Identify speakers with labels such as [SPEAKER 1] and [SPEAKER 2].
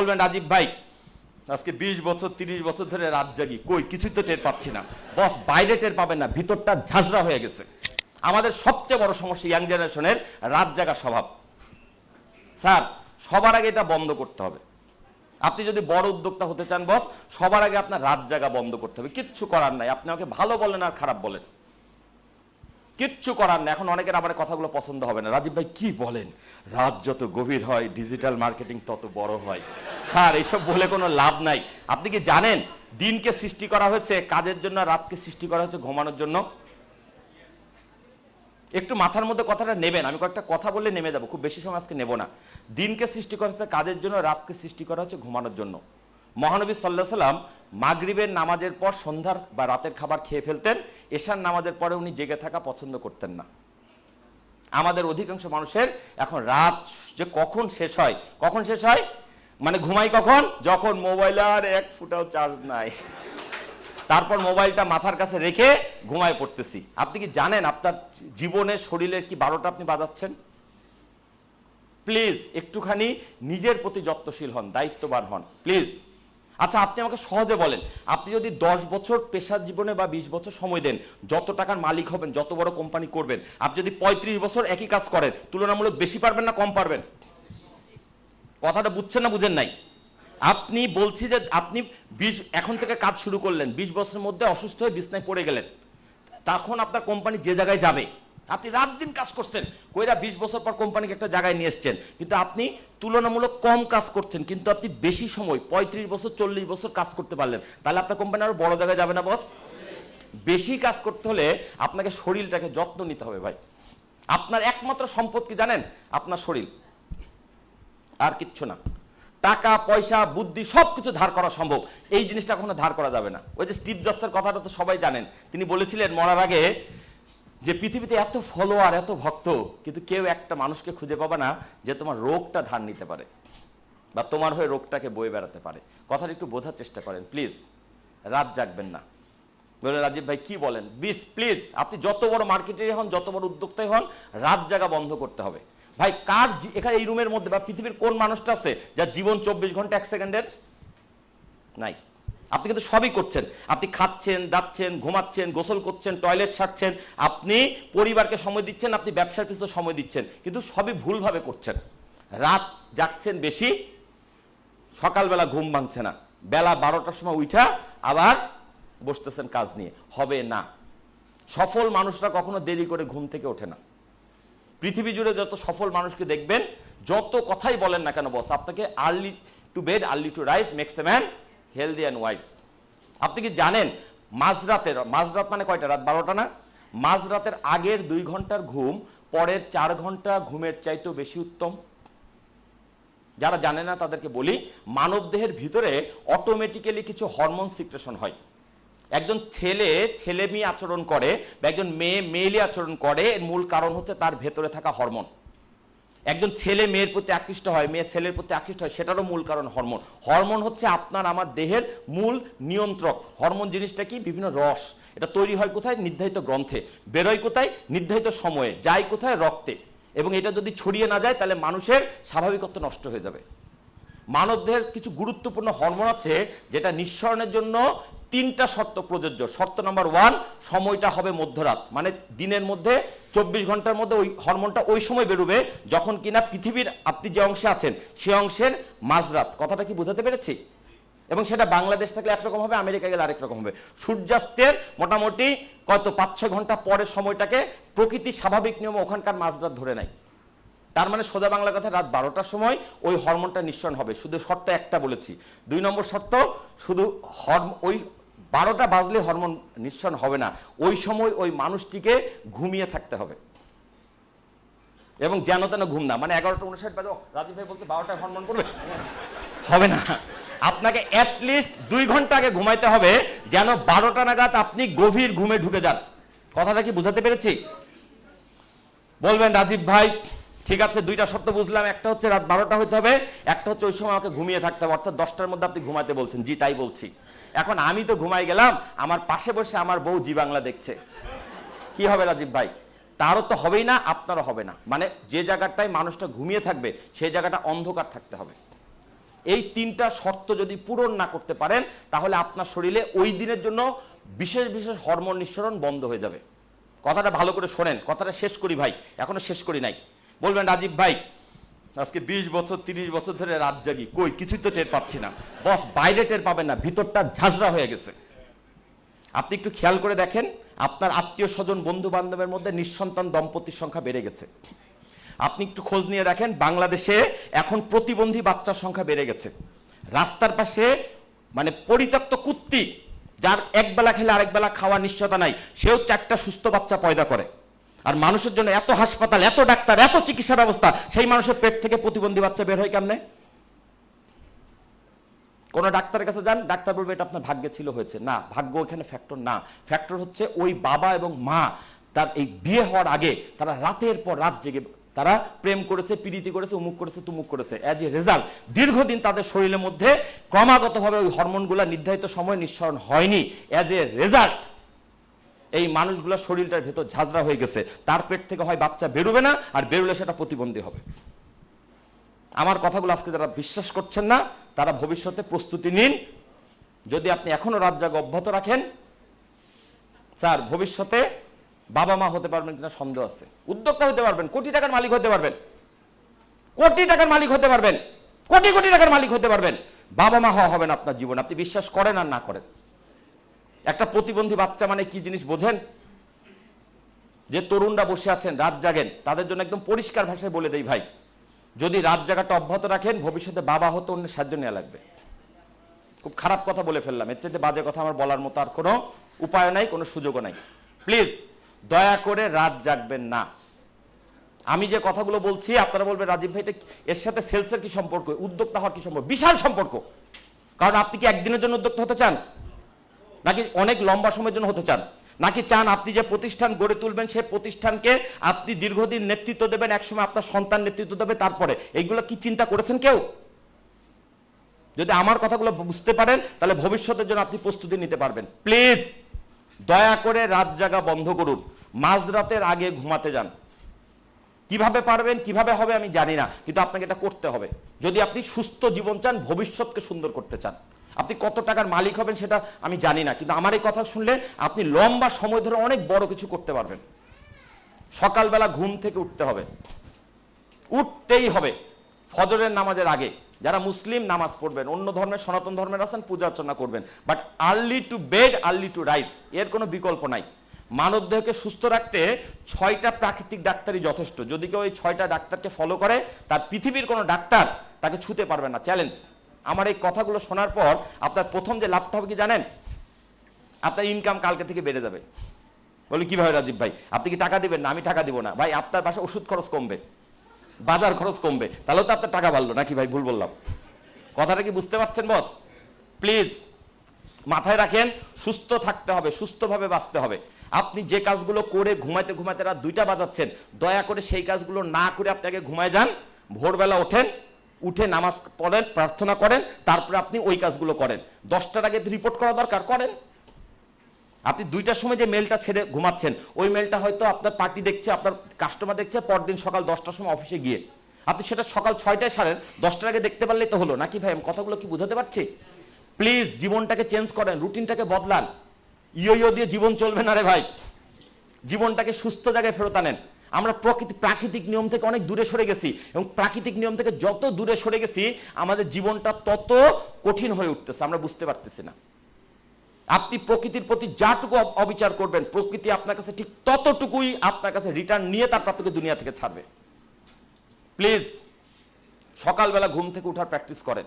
[SPEAKER 1] বলবেন রাজীব ভাই? আজকে বিশ বছর, তিরিশ বছর ধরে রাত জাগি। কই? কিছুই তো টের পাচ্ছি না। বস, বাইরে টের পাবেন না। ভিতরটা ঝাঁঝরা হয়ে গেছে। আমাদের সবচেয়ে বড় সমস্যা ইয়াং জেনারেশনের রাত জাগার স্বভাব। স্যার, সবার আগে এটা বন্ধ করতে হবে। আপনি যদি বড় উদ্যোক্তা হতে চান, বস, সবার আগে আপনার রাত জাগা বন্ধ করতে হবে। কিচ্ছু করার নাই। আপনি আমাকে ভালো বলেন আর খারাপ বলেন। কিচ্ছু করার নেই। এখন অনেকের আবার কথাগুলো পছন্দ হবে না। রাজীব ভাই, কি বলেন? রাত যত গভীর হয় ডিজিটাল মার্কেটিং তত বড় হয়। স্যার এইসব বলে কোনো লাভ নাই। আপনি কি জানেন দিনকে সৃষ্টি করা হয়েছে, কাজের জন্য রাতকে সৃষ্টি করা হয়েছে ঘুমানোর জন্য? একটু মাথার মধ্যে কথাটা নেবেন। আমি কয়েকটা কথা বললে নেমে যাব। খুব বেশি সময় আজকে নেব না। দিনকে সৃষ্টি করা হচ্ছে কাজের জন্য, রাতকে সৃষ্টি করা হচ্ছে ঘুমানোর জন্য। মহানবী সাল্লাহ সাল্লাম মাগরিবের নামাজের পর সন্ধ্যার বা রাতের খাবার খেয়ে ফেলতেন, এশার নামাজের পরে উনি জেগে থাকা পছন্দ করতেন না। আমাদের অধিকাংশ মানুষের এখন রাত যে কখন শেষ হয়, কখন শেষ হয়? মানে ঘুমাই কখন? যখন মোবাইল আর এক ফুটাও চার্জ নাই। তারপর মোবাইলটা মাথার কাছে রেখে ঘুমায় পড়তেছি। আপনি কি জানেন আপনার জীবনের শরীরের কি বারোটা আপনি বাজাচ্ছেন? প্লিজ, একটুখানি নিজের প্রতি যত্নশীল হন, দায়িত্ববান হন। প্লিজ। আচ্ছা আপনি আমাকে সহজে বলেন, আপনি যদি দশ বছর পেশার জীবনে বা বিশ বছর সময় দেন, যত টাকার মালিক হবেন, যত বড় কোম্পানি করবেন, আপনি যদি পঁয়ত্রিশ বছর একই কাজ করেন, তুলনামূলক বেশি পারবেন না কম পারবেন? কথাটা বুঝছেন না বুঝেন নাই? আপনি বলছি যে আপনি বিশ, এখন থেকে কাজ শুরু করলেন, বিশ বছরের মধ্যে অসুস্থ হয়ে বিছনায় পড়ে গেলেন, তখন আপনার কোম্পানি যে জায়গায় যাবে। আপনি রাত দিন কাজ করছেন। কইরা বিশ বছর পর কোম্পানিকে একটা জায়গায় নিয়ে এসছেন। কিন্তু আপনি তুলনামূলক কম কাজ করছেন, কিন্তু আপনি বেশি সময়, পঁয়ত্রিশ বছর, চল্লিশ বছর কাজ করতে পারলেন। তাহলে আপনার কোম্পানি আরও বড় জায়গায় যাবে না, বস? বেশি কাজ করতে হলে আপনাকে শরীরটাকে যত্ন নিতে হবে, ভাই। আপনার একমাত্র সম্পদ কি জানেন? আপনার শরীর। আর কিচ্ছু না। টাকা, পয়সা, বুদ্ধি সবকিছু ধার করা সম্ভব। এই জিনিসটা কখনো ধার করা যাবে না। ওই যে স্টিভ জবসের কথাটা তো সবাই জানেন। তিনি বলেছিলেন, মরার আগে যে পৃথিবীতে এত ফলোয়ার এত ভক্ত, কিন্তু কেউ একটা মানুষকে খুঁজে পাবে না যে তোমার রোগটা ধার নিতে পারে বা তোমার হয়ে রোগটাকে বয়ে বেড়াতে পারে। কথাটা একটু বোঝার চেষ্টা করেন প্লিজ রাত জাগবেন না। বলে রাজীব ভাই, কি বলেন? বিস প্লিজ আপনি যত বড় মার্কেটে হন, যত বড় উদ্যোক্তাই হন, রাত জাগা বন্ধ করতে হবে। ভাই, কার এখানে এই রুমের মধ্যে বা পৃথিবীর কোন মানুষটা আছে যার জীবন চব্বিশ ঘণ্টা এক সেকেন্ডের? নাই। আপনি কিন্তু সবই করছেন। আপনি খাচ্ছেন, দাচ্ছেন, ঘুমাচ্ছেন, গোসল করছেন, টয়লেট সারছেন, আপনি পরিবারকে সময় দিচ্ছেন, আপনি ব্যবসার পিছনে সময় দিচ্ছেন, কিন্তু সবই ভুলভাবে করছেন। রাত জাগছেন বেশি, সকালবেলা ঘুম ভাঙছে না। বেলা বারোটার সময় উঠা আবার বসতেছেন কাজ নিয়ে। হবে না। সফল মানুষরা কখনো দেরি করে ঘুম থেকে ওঠে না। পৃথিবী জুড়ে যত সফল মানুষকে দেখবেন, যত কথাই বলেন না কেন, বস, আপনাকে early to bed early to rise makes a man healthy and wise. আপনি কি জানেন, মাঝরাতের, মাঝরাত মানে কয়টা? রাত বারোটা না? মাঝরাতের আগের দুই ঘণ্টার ঘুম, পরের চার ঘণ্টা ঘুমের চাইতেও বেশি উত্তম। যারা জানে না, তাদেরকে বলি মানব দেহের ভিতরে অটোমেটিক্যালি কিছু হরমোন সিক্রেশন হয়। একজন ছেলে ছেলে মেয়ে আচরণ করে বা একজন মেয়ে, মেয়েলি আচরণ করে, এর মূল কারণ হচ্ছে তার ভেতরে থাকা হরমোন একজন ছেলে মেয়ের প্রতি আকৃষ্ট হয়, মেয়ে ছেলের প্রতি আকৃষ্ট হয়, সেটারও মূল কারণ হরমোন। হরমোন হচ্ছে আপনার আমার দেহের মূল নিয়ন্ত্রক। হরমোন জিনিসটা কি? বিভিন্ন রস। এটা তৈরি হয় কোথায়? নির্ধারিত গ্রন্থে। বেরোয় কোথায়? নির্ধারিত সময়ে। যায় কোথায়? রক্তে। এবং এটা যদি ছড়িয়ে না যায়, তাহলে মানুষের স্বাভাবিকত্ব নষ্ট হয়ে যাবে। মানবদেহের কিছু গুরুত্বপূর্ণ হরমোন আছে, যেটা নিঃসরণের জন্য তিনটা শর্ত প্রযোজ্য। শর্ত নাম্বার ওয়ান, সময়টা হবে মধ্যরাত। মানে দিনের মধ্যে, চব্বিশ ঘণ্টার মধ্যে ওই হরমোনটা ওই সময় বেরোবে, যখন কিনা পৃথিবীর আপনি যে অংশে আছেন, সে অংশের মাঝরাত। কথাটা কি বোঝাতে পেরেছি? এবং সেটা বাংলাদেশ থাকলে একরকম হবে, আমেরিকা গেলে আরেক রকম হবে। সূর্যাস্তের মোটামুটি কত পাঁচ ছয় ঘণ্টা পরের সময়টাকে প্রকৃতির স্বাভাবিক নিয়ম ওখানকার মাঝরাত ধরে নেয়। তার মানে সোজা বাংলা কথা রাত বারোটার সময় ওই হরমোনটা নিঃসরণ হবে। শুধু শর্ত একটা বলেছি। দুই নম্বর শর্ত, শুধু হরম, ওই বারোটা বাজলে হরমোন নিঃসরণ হবে না। ওই সময় ওই মানুষটিকে ঘুমিয়ে থাকতে হবে। এবং যেন তেন ঘুম না। মানে এগারোটা উনষাট বাজে রাজীব ভাই বলছে বারোটায় হরমোন করবে? হবে না। আপনাকে অ্যাটলিস্ট দুই ঘণ্টা আগে ঘুমাইতে হবে, যেন বারোটা নাগাদ আপনি গভীর ঘুমে ঢুকে যান। কথাটা কি বুঝাতে পেরেছি? বলবেন রাজীব ভাই ঠিক আছে, দুইটা শর্ত বুঝলাম, একটা হচ্ছে রাত বারোটা হতে হবে, একটা হচ্ছে ওই সময় আমাকে ঘুমিয়ে থাকতে হবে, অর্থাৎ দশটার মধ্যে আপনি ঘুমাতে বলছেন। জি, তাই বলছি। এখন আমি তো ঘুমাই গেলাম, আমার পাশে বসে আমার বউ জি বাংলা দেখছে। কি হবে রাজীব ভাই? তারও তো হবেই না, আপনারও হবে না। মানে যে জায়গাটায় মানুষটা ঘুমিয়ে থাকবে, সেই জায়গাটা অন্ধকার থাকতে হবে। এই তিনটা শর্ত যদি পূরণ না করতে পারেন, তাহলে আপনার শরীরে ওই দিনের জন্য বিশেষ বিশেষ হরমোন নিঃসরণ বন্ধ হয়ে যাবে। কথাটা ভালো করে শোনেন, কথাটা শেষ করি ভাই, এখনও শেষ করি নাই। বলবেন, রাজীব ভাই, আজকে বিশ বছর, তিরিশ বছর ধরে রাত জাগি, কই, কিছুই তো টের পাচ্ছি না। বস, বাইরে টের পাবেন না, ভিতরটা ঝাঁঝরা হয়ে গেছে। আপনি একটু খেয়াল করে দেখেন, আপনার আত্মীয় স্বজন বন্ধু বান্ধবের মধ্যে নিঃসন্তান দম্পতির সংখ্যা বেড়ে গেছে। আপনি একটু খোঁজ নিয়ে দেখেন, বাংলাদেশে এখন প্রতিবন্ধী বাচ্চার সংখ্যা বেড়ে গেছে। রাস্তার পাশে মানে পরিত্যক্ত কুত্তি, যার একবেলা খেলে আরেক বেলা খাওয়ার নিশ্চয়তা নাই, সেও চারটা সুস্থ বাচ্চা পয়দা করে। আর মানুষের জন্য এত হাসপাতাল, এত ডাক্তার, এত চিকিৎসা ব্যবস্থা, সেই মানুষের পেট থেকে প্রতিবন্ধী বাচ্চা বের হয় কেমনে? কোন ডাক্তারের কাছে যান, ডাক্তার বলবে, এটা আপনার ভাগ্যে ছিল, হয়েছে। না, ভাগ্য এখানে ফ্যাক্টর না। ফ্যাক্টর হচ্ছে ওই বাবা এবং মা, তার এই বিয়ে হওয়ার আগে তারা রাতের পর রাত জেগে, তারা প্রেম করেছে পীড়িতি করেছে উমুক করেছে, তুমুক করেছে। অ্যাজ এ রেজাল্ট দীর্ঘদিন তাদের শরীরের মধ্যে ক্রমাগতভাবে ওই হরমোনগুলো নির্ধারিত সময় নিঃসরণ হয়নি। অ্যাজ এ রেজাল্ট এই মানুষগুলোর শরীরটার ভেতর ঝাঁঝরা হয়ে গেছে। তার পেট থেকে হয় বাচ্চা বেরোবে না, আর বেরোলে সেটা প্রতিবন্ধী হবে। আমার কথাগুলো আজকে যারা বিশ্বাস করছেন না, তারা ভবিষ্যতে প্রস্তুতি নিন। যদি আপনি এখনও রাত জাগ অব্যাহত রাখেন, স্যার, ভবিষ্যতে বাবা মা হতে পারবেন কিনা সন্দেহ আছে। উদ্যোক্তা হতে পারবেন, কোটি টাকার মালিক হতে পারবেন। কোটি টাকার মালিক হতে পারবেন। কোটি কোটি টাকার মালিক হতে পারবেন। বাবা মা হওয়া হবে না আপনার জীবন, আপনি বিশ্বাস করেন আর না করেন। একটা প্রতিবন্ধী বাচ্চা মানে কি জিনিস বোঝেন? যে তরুণরা বসে আছেন, রাত জাগেন, তাদের জন্য একদম পরিষ্কার ভাষায় বলে দেই ভাই, যদি রাত জাগাটা অব্যাহত রাখেন, ভবিষ্যতে বাবা হতো অন্যের সাহায্য নেওয়া লাগবে। খুব খারাপ কথা বলে ফেললাম, এর চাইতে বাজে কথা আমার বলার মতো আর কোনো উপায় নাই, কোনো সুযোগও নাই। প্লিজ, দয়া করে রাত জাগবেন না। আমি যে কথাগুলো বলছি, আপনারা বলবেন, রাজীব ভাই, এটা এর সাথে সেলসের কি সম্পর্ক? উদ্যোক্তা হওয়ার কি সম্পর্ক? বিশাল সম্পর্ক। কারণ আপনি কি একদিনের জন্য উদ্যোক্তা হতে চান? নাকি অনেক লম্বা সময়ের জন্য হতে চান? নাকি চান আপনি যে প্রতিষ্ঠান গড়ে তুলবেন সেই প্রতিষ্ঠানকে আপনি দীর্ঘদিন নেতৃত্ব দেবেন, একসময় আপনার সন্তান নেতৃত্ব দেবে তারপরে? এইগুলো কি চিন্তা করেছেন কেউ? যদি আমার কথাগুলো বুঝতে পারেন, তাহলে ভবিষ্যতের জন্য আপনি প্রস্তুতি নিতে পারবেন। প্লিজ, দয়া করে রাত জাগা বন্ধ করুন। মাঝরাতের আগে ঘুমাতে যান। কীভাবে পারবেন, কীভাবে হবে আমি জানি না, কিন্তু আপনাকে এটা করতে হবে। যদি আপনি সুস্থ জীবন চান, ভবিষ্যৎকে সুন্দর করতে চান। আপনি কত টাকার মালিক হবেন সেটা আমি জানি না, কিন্তু আমার এই কথা শুনলে আপনি লম্বা সময় ধরে অনেক বড় কিছু করতে পারবেন। সকালবেলা ঘুম থেকে উঠতে হবে। উঠতেই হবে। ফজরের নামাজের আগে। যারা মুসলিম নামাজ পড়বেন, অন্য ধর্মের সনাতন ধর্মের আছেন, পূজা অর্চনা করবেন। But early to bed early to rise এর কোনো বিকল্প নাই। মানব দেহকে সুস্থ রাখতে ছয়টা প্রাকৃতিক ডাক্তারই যথেষ্ট। যদি কেউ এই ছয়টা ডাক্তারকে ফলো করে, তার পৃথিবীর কোনো ডাক্তার তাকে ছুতে পারবে না। চ্যালেঞ্জ আমার এই কথাগুলো শোনার পর আপনার প্রথম যে লাভটা হবে কি জানেন? আপনার ইনকাম কালকে থেকে বেড়ে যাবে। বলি কীভাবে রাজীব ভাই? আপনি কি টাকা দিবেন না? আমি টাকা দিব না। ভাই, আপনার বাসা ওষুধ খরচ কমবে, বাজার খরচ কমবে। তাহলে তো আপনার টাকা বাড়লো। নাকি ভাই, ভুল বললাম। কথাটা কি বুঝতে পারছেন, বস? প্লিজ, মাথায় রাখেন, সুস্থ থাকতে হবে, সুস্থভাবে বাঁচতে হবে। আপনি যে কাজগুলো করে ঘুমাইতে ঘুমাইতে রাত দুইটা বাজাচ্ছেন, দয়া করে সেই কাজগুলো না করে আপনি আগে ঘুমায় যান। ভোরবেলা ওঠেন উঠে নামাজ পড়েন, প্রার্থনা করেন, তারপরে আপনি ওই কাজগুলো করেন। দশটার আগে রিপোর্ট করা দরকার, করেন। আপনি দুইটার সময় যে মেলটা ছেড়ে ঘুমাচ্ছেন, ওই মেলটা হয়তো আপনার পার্টি দেখছে, আপনার কাস্টমার দেখছে, পরদিন সকাল দশটার সময় অফিসে গিয়ে। আপনি সেটা সকাল ছয়টায় সারেন, দশটার আগে দেখতে পারলেই তো হলো। নাকি ভাই, আমি কথাগুলো কি বুঝাতে পারছি? প্লিজ জীবনটাকে চেঞ্জ করেন রুটিনটাকে বদলান। ইয়ো ইয়ো দিয়ে জীবন চলবে না রে ভাই। জীবনটাকে সুস্থ জায়গায় ফেরত আনেন। আমরা প্রকৃতি প্রাকৃতিক নিয়ম থেকে অনেক দূরে সরে গেছি এবং প্রাকৃতিক নিয়ম থেকে যত দূরে সরে গেছি, আমাদের জীবনটা তত কঠিন হয়ে উঠতেছে, আমরা বুঝতে পারতেছি না। আপনি প্রকৃতির প্রতি যাটুকু অবিচার করবেন, প্রকৃতি আপনার কাছে ঠিক ততটুকুই আপনার কাছে রিটার্ন নিয়ে তারপর আপনাকে দুনিয়া থেকে ছাড়বে। প্লিজ সকালবেলা ঘুম থেকে উঠার প্র্যাকটিস করেন।